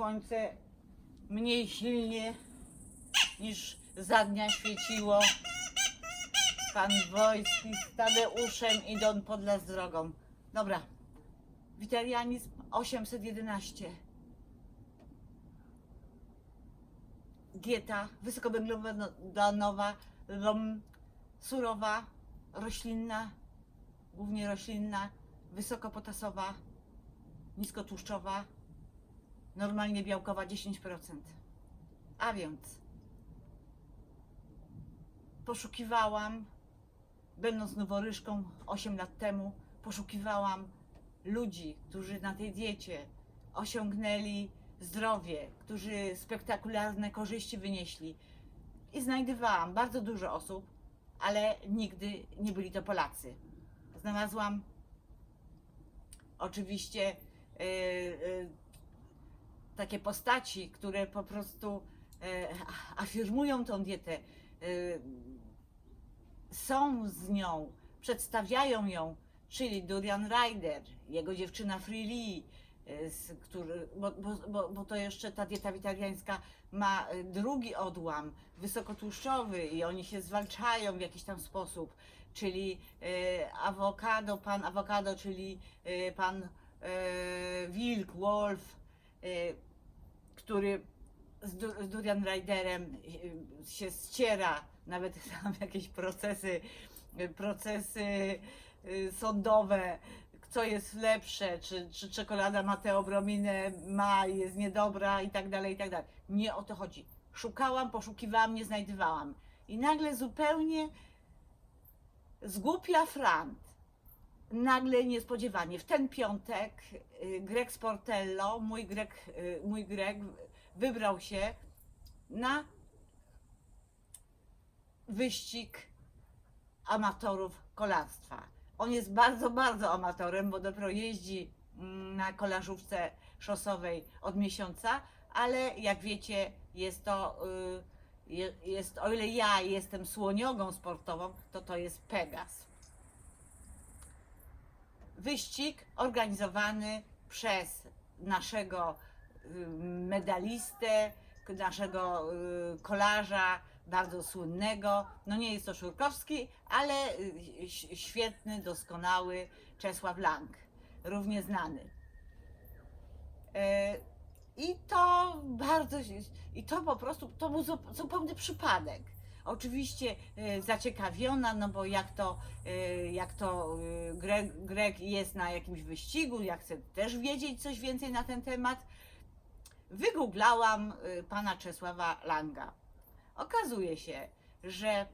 słońce mniej silnie niż za dnia świeciło. Pan Wojski z Tadeuszem idą pod las drogą. Dobra. Witalianizm 811. Dieta wysokowęglowodanowa, surowa, roślinna, głównie roślinna, wysokopotasowa, niskotłuszczowa, normalnie białkowa 10%. A więc poszukiwałam, będąc noworyżką 8 lat temu, poszukiwałam ludzi, którzy na tej diecie osiągnęli zdrowie, którzy spektakularne korzyści wynieśli. I znajdowałam bardzo dużo osób, ale nigdy nie byli to Polacy. Znalazłam oczywiście e, e, takie postaci, które po prostu e, afirmują tą dietę, e, są z nią, przedstawiają ją, czyli Durian Ryder, jego dziewczyna Freely, e, z który, bo, bo, bo, to jeszcze ta dieta witaliańska ma drugi odłam, wysokotłuszczowy i oni się zwalczają w jakiś tam sposób, czyli e, awokado, pan awokado, czyli e, pan e, Wilk, Wolf, e, który z, du, z Durian Riderem e, się ściera, nawet tam jakieś procesy, e, procesy e, sądowe, co jest lepsze, czy, czy czekolada ma teobrominę, ma, jest niedobra i tak dalej, i tak dalej. Nie o to chodzi. Szukałam, poszukiwałam, nie znajdowałam. I nagle zupełnie zgłupia frant, nagle niespodziewanie, w ten piątek y, Greg Sportello, mój Greg, y, mój Greg wybrał się na wyścig amatorów kolarstwa. On jest bardzo, bardzo amatorem, bo dopiero jeździ mm, na kolarzówce szosowej od miesiąca, ale jak wiecie, jest to, y, je- jest, o ile ja jestem słoniogą sportową, to to jest Pegas. Wyścig organizowany przez naszego y, medalistę, naszego y, kolarza, bardzo słynnego. No nie jest to Szurkowski, ale y, świetny, doskonały Czesław Lang, równie znany. E, I to bardzo, i to po prostu, to był zu- zupełny przypadek. Oczywiście e, zaciekawiona, no bo jak to, e, jak to e, Greg, Greg jest na jakimś wyścigu, ja chcę też wiedzieć coś więcej na ten temat, wygooglałam pana Czesława Langa. Okazuje się, że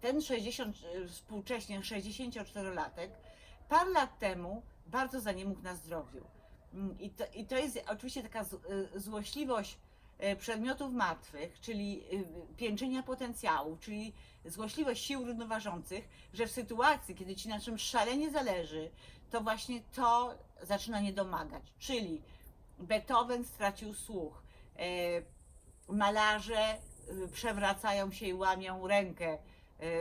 ten 60, e, współcześnie 64-latek parę lat temu bardzo zaniemógł na zdrowiu. Mm, I to, I to jest oczywiście taka złośliwość przedmiotów martwych, czyli y, pięczenia potencjału, czyli złośliwość sił równoważących, że w sytuacji, kiedy ci na czymś szalenie zależy, to właśnie to zaczyna nie domagać. Czyli Beethoven stracił słuch, e, malarze przewracają się i łamią rękę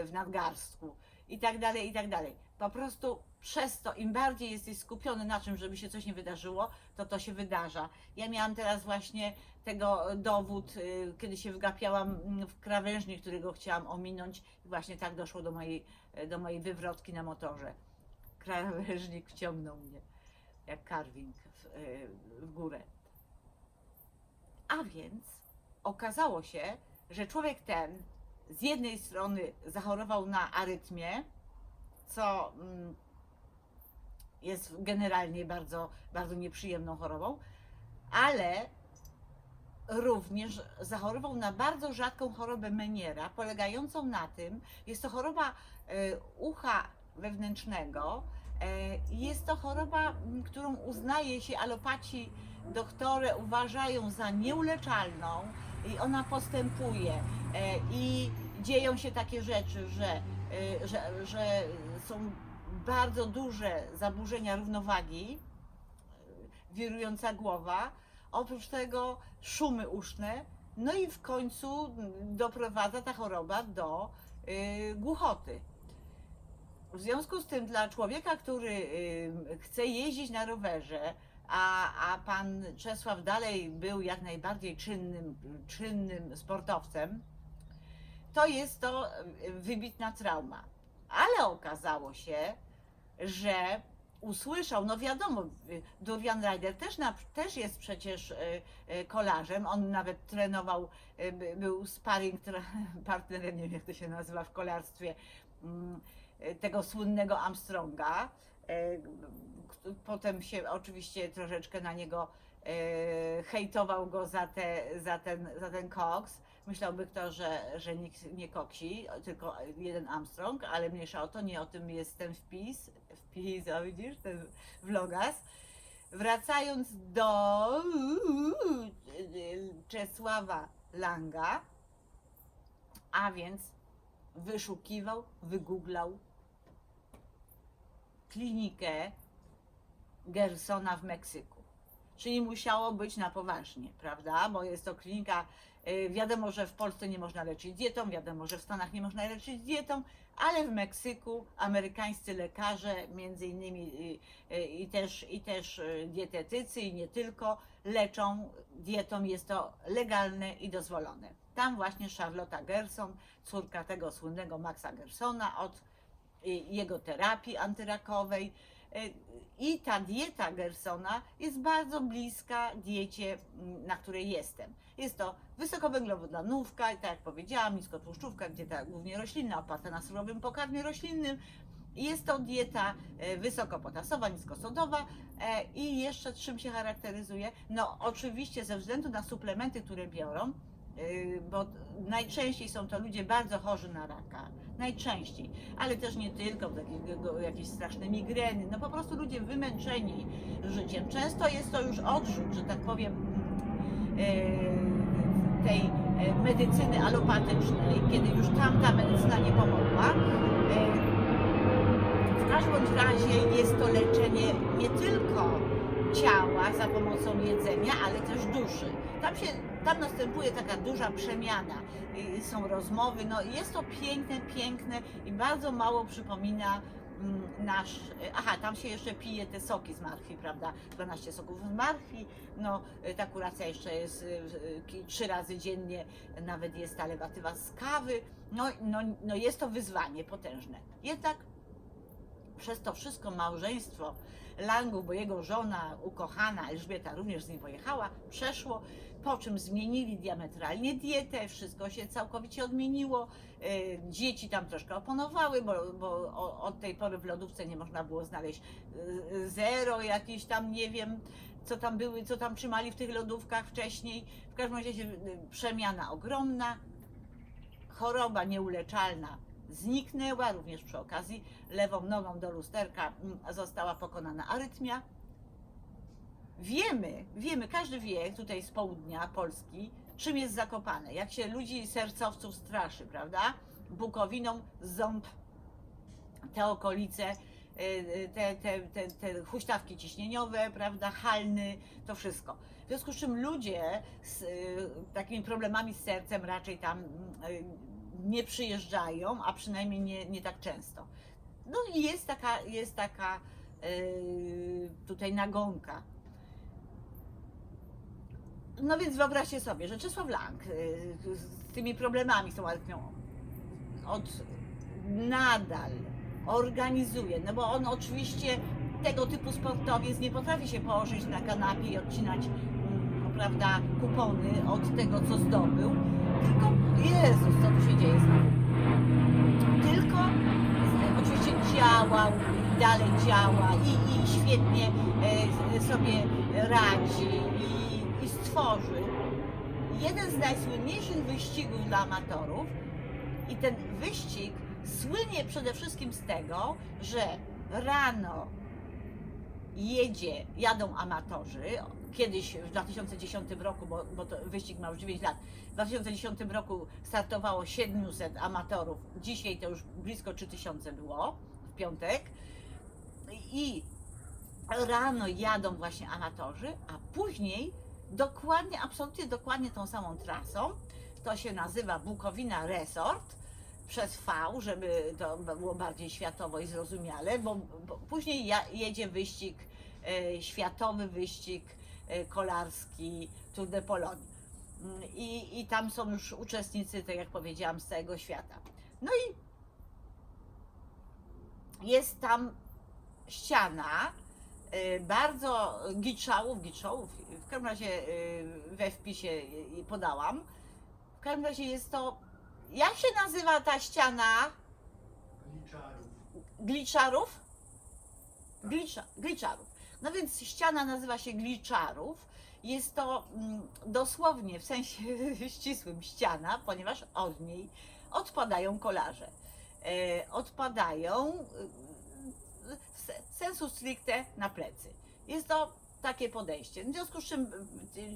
w nadgarstku i tak dalej, i tak dalej. Po prostu przez to, im bardziej jesteś skupiony na czym, żeby się coś nie wydarzyło, to to się wydarza. Ja miałam teraz właśnie tego dowód, y, kiedy się wgapiałam mm, w krawężnik, którego chciałam ominąć i właśnie tak doszło do mojej, do mojej wywrotki na motorze. Krawężnik wciągnął mnie, jak karwing w, y, w górę. A więc okazało się, że człowiek ten z jednej strony zachorował na arytmię, co mm, jest generalnie bardzo, bardzo nieprzyjemną chorobą, ale również zachorował na bardzo rzadką chorobę Meniera, polegającą na tym, jest to choroba e, ucha wewnętrznego. e, Jest to choroba, którą uznaje się alopaci, doktore uważają za nieuleczalną i ona postępuje. e, I dzieją się takie rzeczy, że, że, że są bardzo duże zaburzenia równowagi, wirująca głowa, oprócz tego szumy uszne, no i w końcu doprowadza ta choroba do y, głuchoty. W związku z tym dla człowieka, który y, chce jeździć na rowerze, a, a pan Czesław dalej był jak najbardziej czynnym, czynnym sportowcem, to jest to y, wybitna trauma. Ale okazało się, że usłyszał, no wiadomo, Durian Ryder też, też jest przecież y, y, kolarzem, on nawet trenował, by- był sparring partnerem, nie wiem jak to się nazywa w kolarstwie, mm, tego słynnego Armstronga. Potem się oczywiście troszeczkę na niego hejtował go za, te, za, ten, za ten koks. Myślałby kto, że, że nikt nie koksi, tylko jeden Armstrong, ale mniejsza o to, nie o tym jest ten wpis. Wpis, o widzisz, ten vlogas. Wracając do Czesława Langa, a więc wyszukiwał, wygooglał klinikę Gersona w Meksyku. Czyli musiało być na poważnie, prawda? Bo jest to klinika, wiadomo, że w Polsce nie można leczyć dietą, wiadomo, że w Stanach nie można leczyć dietą, ale w Meksyku amerykańscy lekarze, między innymi y, y, i też, i też y, dietetycy i nie tylko, leczą dietą, jest to legalne i dozwolone. Tam właśnie Charlotta Gerson, córka tego słynnego Maxa Gersona od y, jego terapii antyrakowej. Y, I ta dieta Gersona jest bardzo bliska diecie, na której jestem. Jest to wysokowęglowodanówka, tak jak powiedziałam, niskotłuszczówka, dieta głównie roślinna, oparta na surowym pokarmie roślinnym. Jest to dieta e, wysokopotasowa, niskosodowa e, i jeszcze czym się charakteryzuje? No oczywiście ze względu na suplementy, które biorą, bo najczęściej są to ludzie bardzo chorzy na raka, najczęściej, ale też nie tylko, takiego, jakieś straszne migreny, no po prostu ludzie wymęczeni życiem. Często jest to już odrzut, że tak powiem, e, tej e, medycyny alopatycznej, kiedy już tamta medycyna nie pomogła. E, W każdym razie jest to leczenie nie tylko ciała za pomocą jedzenia, ale też duszy. Tam, się, tam następuje taka duża przemiana, y, są rozmowy, no jest to piękne, piękne i bardzo mało przypomina mm, nasz, aha, tam się jeszcze pije te soki z marchwi, prawda, 12 soków z marchwi, no y, ta kuracja jeszcze jest y, y, trzy razy dziennie, nawet jest ta lewatywa z kawy, no, no, no jest to wyzwanie potężne. Jednak przez to wszystko małżeństwo Langu, bo jego żona ukochana Elżbieta również z nim pojechała, przeszło, po czym zmienili diametralnie dietę, wszystko się całkowicie odmieniło, y, dzieci tam troszkę oponowały, bo, bo od tej pory w lodówce nie można było znaleźć y, zero, jakieś tam, nie wiem, co tam były, co tam trzymali w tych lodówkach wcześniej. W każdym razie y, przemiana ogromna, choroba nieuleczalna zniknęła, również przy okazji lewą nogą do lusterka mm, została pokonana arytmia. Wiemy, wiemy, każdy wie tutaj z południa Polski, czym jest Zakopane, jak się ludzi sercowców straszy, prawda? Bukowiną, ząb, te okolice, y, y, te, te, te, te huśtawki ciśnieniowe, prawda, halny, to wszystko. W związku z czym ludzie z y, takimi problemami z sercem raczej tam y, nie przyjeżdżają, a przynajmniej nie, nie tak często. No i jest taka, jest taka y, tutaj nagonka. No więc wyobraźcie sobie, że Czesław Lang y, z tymi problemami z tą arytmią od nadal organizuje, no bo on oczywiście tego typu sportowiec nie potrafi się położyć na kanapie i odcinać, prawda, kupony od tego, co zdobył, tylko, Jezus, co tu się dzieje znowu? Tylko e, oczywiście działał, i dalej działa i, i świetnie e, sobie radzi i, i stworzył jeden z najsłynniejszych wyścigów dla amatorów i ten wyścig słynie przede wszystkim z tego, że rano jedzie, jadą amatorzy. Kiedyś w 2010 roku, bo, bo to wyścig ma już 9 lat, w 2010 roku startowało 700 amatorów, dzisiaj to już blisko 3000 było w piątek. I rano jadą właśnie amatorzy, a później dokładnie, absolutnie dokładnie tą samą trasą, to się nazywa Bukowina Resort, przez V, żeby to było bardziej światowo i zrozumiale, bo, bo później jedzie wyścig e, światowy wyścig kolarski Tour de Pologne. Mm, I, I tam są już uczestnicy, tak jak powiedziałam, z całego świata. No i jest tam ściana y, bardzo giczałów, giczałów, w każdym razie y, we wpisie podałam. W każdym razie jest to, jak się nazywa ta ściana Liczarów. gliczarów? Glicza, gliczarów. No więc ściana nazywa się gliczarów. Jest to mm, dosłownie w sensie ścisłym ściana, ponieważ od niej odpadają kolarze. E, odpadają w se- sensu stricte na plecy. Jest to takie podejście. W związku z czym,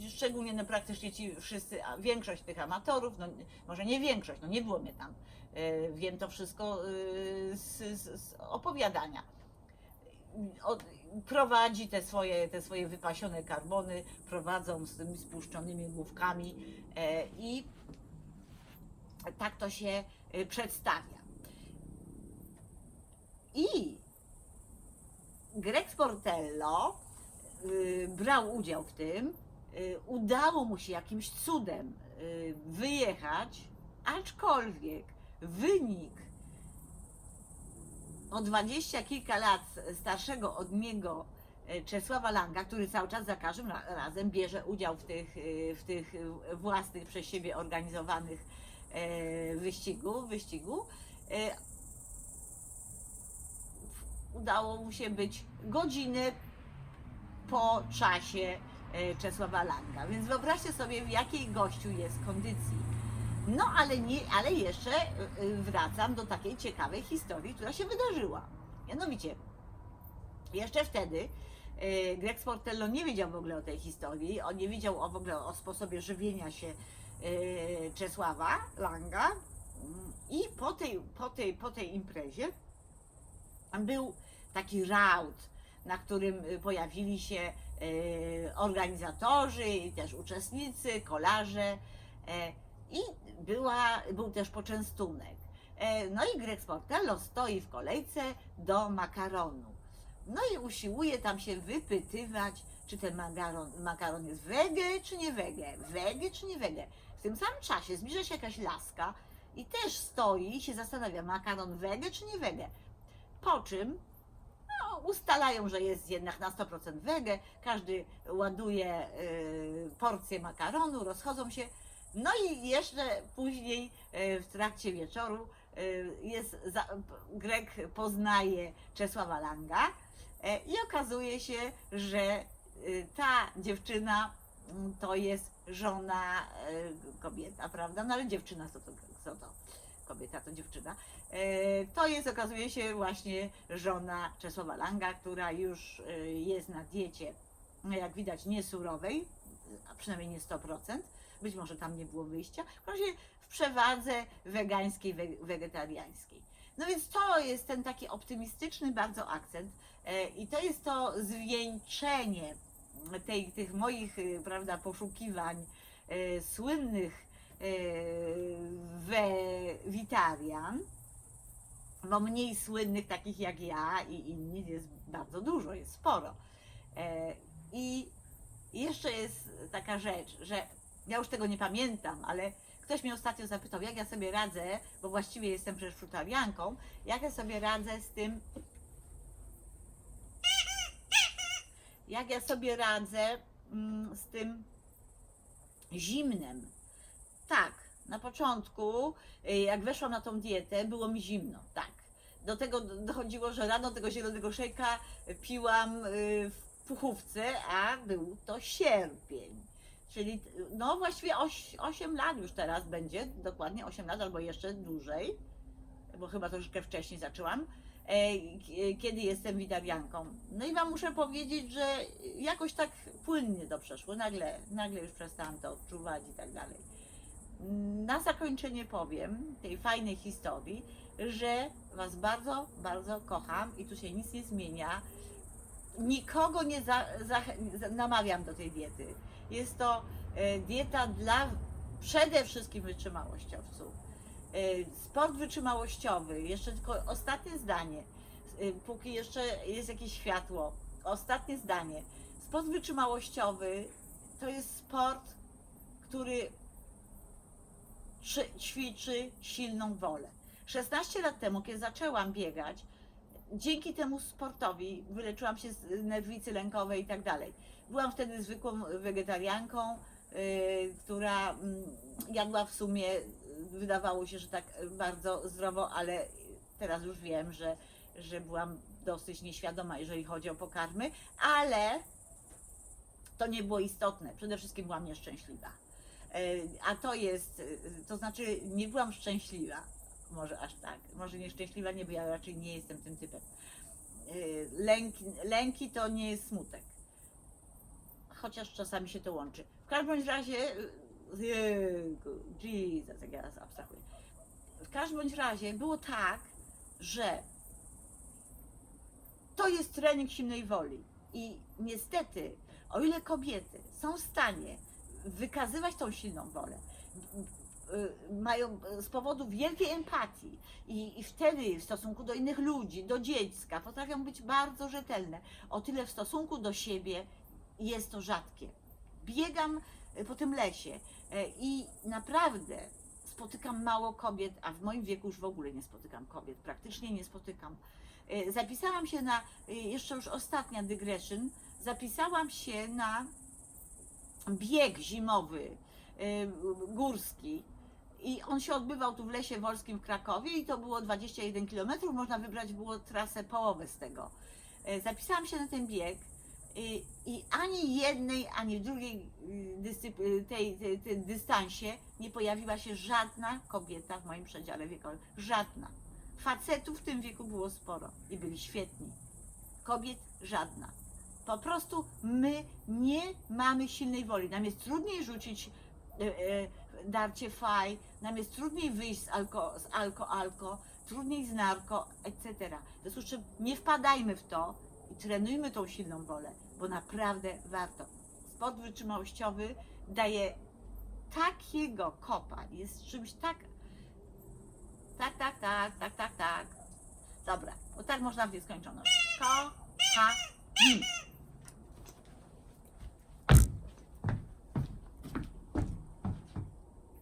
e, szczególnie no, praktycznie ci wszyscy, większość tych amatorów, no, może nie większość, no nie było mnie tam, e, wiem to wszystko z, z, z opowiadania. Od, prowadzi te swoje, te swoje wypasione karbony, prowadzą z tymi spuszczonymi główkami e, i tak to się e, przedstawia. I Greg Sportello y, brał udział w tym, y, udało mu się jakimś cudem y, wyjechać, aczkolwiek wynik o dwadzieścia kilka lat starszego od niego e, Czesława Langa, który cały czas za każdym ra- razem bierze udział w tych, e, w tych e, własnych przez siebie organizowanych wyścigu, wyścigu, udało mu się być godzinę po czasie Czesława Langa. Więc wyobraźcie sobie, w jakiej gościu jest kondycji. No ale, nie, ale jeszcze y, y, wracam do takiej ciekawej historii, która się wydarzyła. Mianowicie, jeszcze wtedy y, Greg Sportello nie wiedział w ogóle o tej historii, on nie wiedział o, w ogóle o sposobie żywienia się Czesława Langa i po tej, po tej, po tej imprezie był taki raut, na którym pojawili się organizatorzy i też uczestnicy, kolarze i była, był też poczęstunek. E, No i Greg Sportello stoi w kolejce do makaronu. No i usiłuje tam się wypytywać, czy ten makaron, makaron jest wege, czy nie wege, wege, czy nie wege. W tym samym czasie zbliża się jakaś laska i też stoi i się zastanawia, makaron wege, czy nie wege. Po czym no, ustalają, że jest jednak na 100% wege, każdy ładuje y, porcję makaronu, rozchodzą się. No i jeszcze później y, w trakcie wieczoru y, jest, Grek poznaje Czesława Langa e, i okazuje się, że ta dziewczyna mm, to jest żona kobieta, prawda? No ale dziewczyna, co to, co to? Kobieta to dziewczyna. E, To jest, okazuje się, właśnie żona Czesława Langa, która już e, jest na diecie, jak widać, nie surowej, a przynajmniej nie 100%. Być może tam nie było wyjścia. W razie w przewadze wegańskiej, we- wegetariańskiej. No więc to jest ten taki optymistyczny bardzo akcent e, i to jest to zwieńczenie tej, tych moich, e, prawda, poszukiwań e, słynnych e, wewitarian, bo mniej słynnych takich jak ja i inni jest bardzo dużo, jest sporo. I jeszcze jest taka rzecz, że ja już tego nie pamiętam, ale ktoś mnie ostatnio zapytał, jak ja sobie radzę, bo właściwie jestem przecież frutarianką, jak ja sobie radzę z tym, jak ja sobie radzę mm, z tym zimnem. Tak, na początku, y, jak weszłam na tą dietę, było mi zimno, tak. Do tego do- dochodziło, że rano tego zielonego szejka piłam y, w puchówce, a był to sierpień. Czyli no właściwie oś, 8 lat już teraz będzie, dokładnie 8 lat albo jeszcze dłużej, bo chyba troszkę wcześniej zaczęłam, e, kiedy jestem witarianką. No i wam muszę powiedzieć, że jakoś tak płynnie to przeszło, nagle, nagle już przestałam to odczuwać i tak dalej. Na zakończenie powiem tej fajnej historii, że Was bardzo, bardzo kocham i tu się nic nie zmienia. Nikogo nie za, za, namawiam do tej diety. Jest to e, dieta dla przede wszystkim wytrzymałościowców. E, sport wytrzymałościowy, jeszcze tylko ostatnie zdanie, e, póki jeszcze jest jakieś światło. ostatnie zdanie. Sport wytrzymałościowy to jest sport, który czy- ćwiczy silną wolę. 16 lat temu, kiedy zaczęłam biegać, dzięki temu sportowi wyleczyłam się z nerwicy lękowej i tak dalej. Byłam wtedy zwykłą wegetarianką, yy, która mm, jadła w sumie, wydawało się, że tak bardzo zdrowo, ale teraz już wiem, że, że byłam dosyć nieświadoma, jeżeli chodzi o pokarmy, ale to nie było istotne. Przede wszystkim byłam nieszczęśliwa. E, A to jest, e, to znaczy nie byłam szczęśliwa, może aż tak, może nieszczęśliwa nie, bo ja raczej nie jestem tym typem. Lęki, lęki to nie jest smutek, chociaż czasami się to łączy. W każdym razie, jejku, Jesus, jak ja abstrahuję. W każdym razie było tak, że to jest trening silnej woli. I niestety, o ile kobiety są w stanie wykazywać tą silną wolę, y, mają z powodu wielkiej empatii i, i wtedy w stosunku do innych ludzi, do dziecka, potrafią być bardzo rzetelne, o tyle w stosunku do siebie jest to rzadkie. Biegam y, po tym lesie y, i naprawdę spotykam mało kobiet, a w moim wieku już w ogóle nie spotykam kobiet, praktycznie nie spotykam. Y, Zapisałam się na, jeszcze już ostatnia digression, zapisałam się na bieg zimowy, górski. I on się odbywał tu w Lesie Wolskim w Krakowie i to było 21 km. Można wybrać było trasę połowę z tego. Zapisałam się na ten bieg i, i ani jednej, ani drugiej y, y, tej, tej, tej dystansie nie pojawiła się żadna kobieta w moim przedziale wiekowym. Żadna. Facetów w tym wieku było sporo i byli świetni. Kobiet żadna. Po prostu my nie mamy silnej woli. Nam jest trudniej rzucić e, e, darcie faj, nam jest trudniej wyjść z alko, z alko, alko, trudniej z narko, etc. W związku z czym nie wpadajmy w to i trenujmy tą silną wolę, bo naprawdę warto. Sport wytrzymałościowy daje takiego kopa, jest czymś tak, tak, tak, tak, tak, tak, tak. Dobra, bo tak można w nieskończoność. Ko, ha, nim.